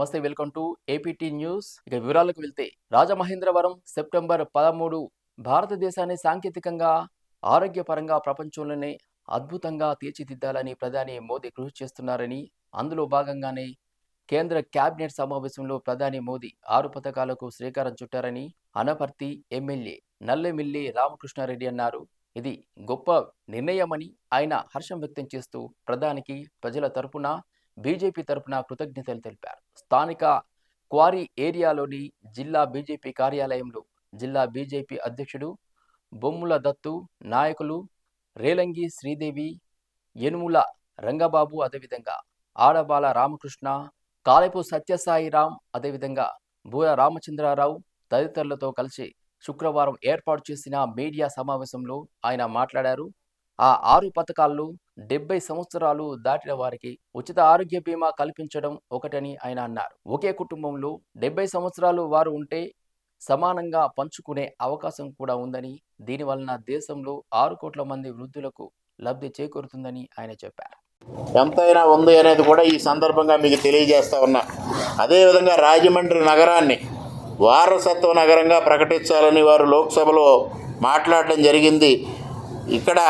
నమస్తే welcome to APT news. ఇక వివరాలకు వెళ్తే రాజమహేంద్రవరం సెప్టెంబర్ పదమూడు భారతదేశాన్ని సాంకేతికంగా ఆరోగ్యపరంగా ప్రపంచంలోనే అద్భుతంగా తీర్చిదిద్దాలని ప్రధాని మోదీ కృషి చేస్తున్నారని అందులో భాగంగానే కేంద్ర కేబినెట్ సమావేశంలో ప్రధాని మోదీ ఆరు పథకాలకు శ్రీకారం చుట్టారని అనపర్తి ఎమ్మెల్యే నల్లెమిల్లి రామకృష్ణారెడ్డి అన్నారు. ఇది గొప్ప నిర్ణయమని ఆయన హర్షం వ్యక్తం చేస్తూ ప్రధానికి ప్రజల తరపున బీజేపీ తరపున కృతజ్ఞతలు తెలిపారు. స్థానిక క్వారీ ఏరియాలోని జిల్లా బీజేపీ కార్యాలయంలో జిల్లా బీజేపీ అధ్యక్షుడు బొమ్ముల దత్తు నాయకులు రేలంగి శ్రీదేవి యనుముల రంగబాబు అదేవిధంగా ఆడబాల రామకృష్ణ కాలపు సత్యసాయిరాం అదేవిధంగా బూర రామచంద్రారావు తదితరులతో కలిసి శుక్రవారం ఏర్పాటు చేసిన మీడియా సమావేశంలో ఆయన మాట్లాడారు. ఆ ఆరు పథకాల్లో డెబ్బై సంవత్సరాలు దాటిన వారికి ఉచిత ఆరోగ్య బీమా కల్పించడం ఒకటని ఆయన అన్నారు. ఒకే కుటుంబంలో డెబ్బై సంవత్సరాలు వారు ఉంటే సమానంగా పంచుకునే అవకాశం కూడా ఉందని దీనివలన దేశంలో ఆరు కోట్ల మంది వృద్ధులకు లబ్ధి చేకూరుతుందని ఆయన చెప్పారు. ఎంతైనా ఉంది అనేది కూడా ఈ సందర్భంగా మీకు తెలియజేస్తా ఉన్నా. అదేవిధంగా రాజమండ్రి నగరాన్ని వారసత్వ నగరంగా ప్రకటించాలని వారు లోక్సభలో మాట్లాడడం జరిగింది. ఇక్కడ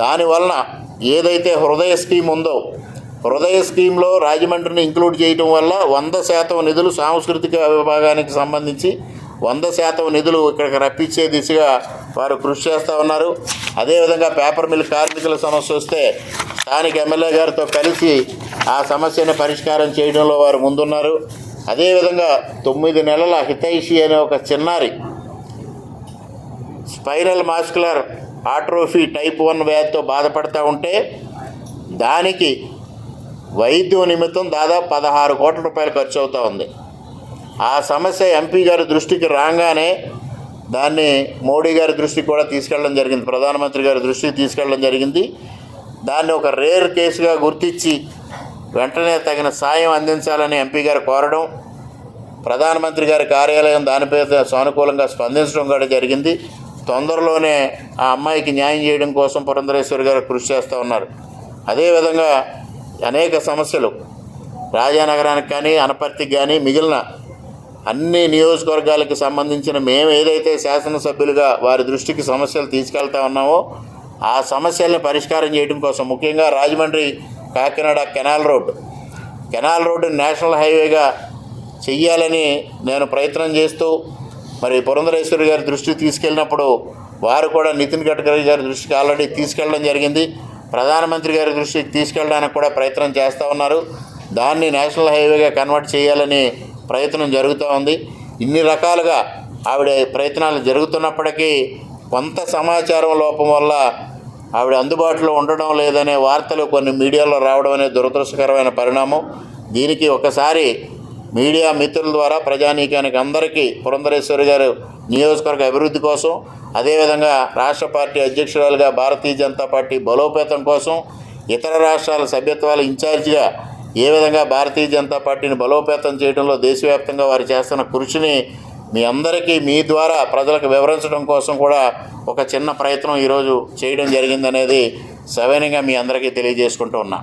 దానివలన ఏదైతే హృదయ స్కీమ్ ఉందో హృదయ స్కీమ్లో రాజమండ్రిని ఇంక్లూడ్ చేయటం వల్ల వంద శాతం నిధులు సాంస్కృతిక విభాగానికి సంబంధించి వంద శాతం నిధులు ఇక్కడికి రప్పించే దిశగా వారు కృషి చేస్తూ ఉన్నారు. అదేవిధంగా పేపర్ మిల్ కార్మికుల సమస్య వస్తే స్థానిక ఎమ్మెల్యే గారితో కలిసి ఆ సమస్యను పరిష్కారం చేయడంలో వారు ముందున్నారు. అదేవిధంగా తొమ్మిది నెలల హితైషి అనే ఒక చిన్నారి spinal muscular atrophy type one వ్యాధితో బాధపడతా ఉంటే దానికి వైద్యం నిమిత్తం దాదాపు పదహారు కోట్ల రూపాయలు ఖర్చు అవుతూ ఉంది. ఆ సమస్య ఎంపీ గారి దృష్టికి రాగానే దాన్ని మోడీ గారి దృష్టికి కూడా తీసుకెళ్ళడం జరిగింది ప్రధానమంత్రి గారి దృష్టికి తీసుకెళ్ళడం జరిగింది. దాన్ని ఒక రేర్ కేసుగా గుర్తించి వెంటనే తగిన సాయం అందించాలని ఎంపీ గారు కోరడం ప్రధానమంత్రి గారి కార్యాలయం దానిపై సానుకూలంగా స్పందించడం కూడా జరిగింది. తొందరలోనే ఆ అమ్మాయికి న్యాయం చేయడం కోసం పురంధరేశ్వరి గారు కృషి చేస్తూ ఉన్నారు. అదేవిధంగా అనేక సమస్యలు రాజానగరానికి కానీ అనపర్తికి కానీ మిగిలిన అన్ని నియోజకవర్గాలకు సంబంధించిన మేము ఏదైతే శాసనసభ్యులుగా వారి దృష్టికి సమస్యలు తీసుకెళ్తా ఉన్నామో ఆ సమస్యల్ని పరిష్కారం చేయడం కోసం ముఖ్యంగా Rajahmundry Kakinada canal road. Canal road national హైవేగా చెయ్యాలని నేను ప్రయత్నం చేస్తూ మరి పురంధరేశ్వరి గారి దృష్టికి తీసుకెళ్ళినప్పుడు వారు కూడా నితిన్ గడ్కరీ గారి దృష్టికి ఆల్రెడీ తీసుకెళ్ళడం జరిగింది. ప్రధానమంత్రి గారి దృష్టికి తీసుకెళ్ళడానికి కూడా ప్రయత్నం చేస్తూ ఉన్నారు. దాన్ని నేషనల్ హైవేగా కన్వర్ట్ చేయాలని ప్రయత్నం జరుగుతూ ఉంది. ఇన్ని రకాలుగా ఆవిడ ప్రయత్నాలు జరుగుతున్నప్పటికీ కొంత సమాచారం లోపం వల్ల ఆవిడ అందుబాటులో ఉండడం లేదనే వార్తలు కొన్ని మీడియాలో రావడం అనేది దురదృష్టకరమైన పరిణామం. దీనికి ఒకసారి మీడియా మిత్రుల ద్వారా ప్రజానీకానికి అందరికీ పురంధరేశ్వరి గారు నియోజకవర్గ అభివృద్ధి కోసం అదేవిధంగా రాష్ట్ర పార్టీ అధ్యక్షురాలుగా భారతీయ జనతా పార్టీ బలోపేతం కోసం ఇతర రాష్ట్రాల సభ్యత్వాల ఇన్ఛార్జిగా ఏ విధంగా భారతీయ జనతా పార్టీని బలోపేతం చేయడంలో దేశవ్యాప్తంగా వారు చేస్తున్న కృషిని మీ అందరికీ మీ ద్వారా ప్రజలకు వివరించడం కోసం కూడా ఒక చిన్న ప్రయత్నం ఈరోజు చేయడం జరిగిందనేది సవినయంగా మీ అందరికీ తెలియజేసుకుంటూ ఉన్నా.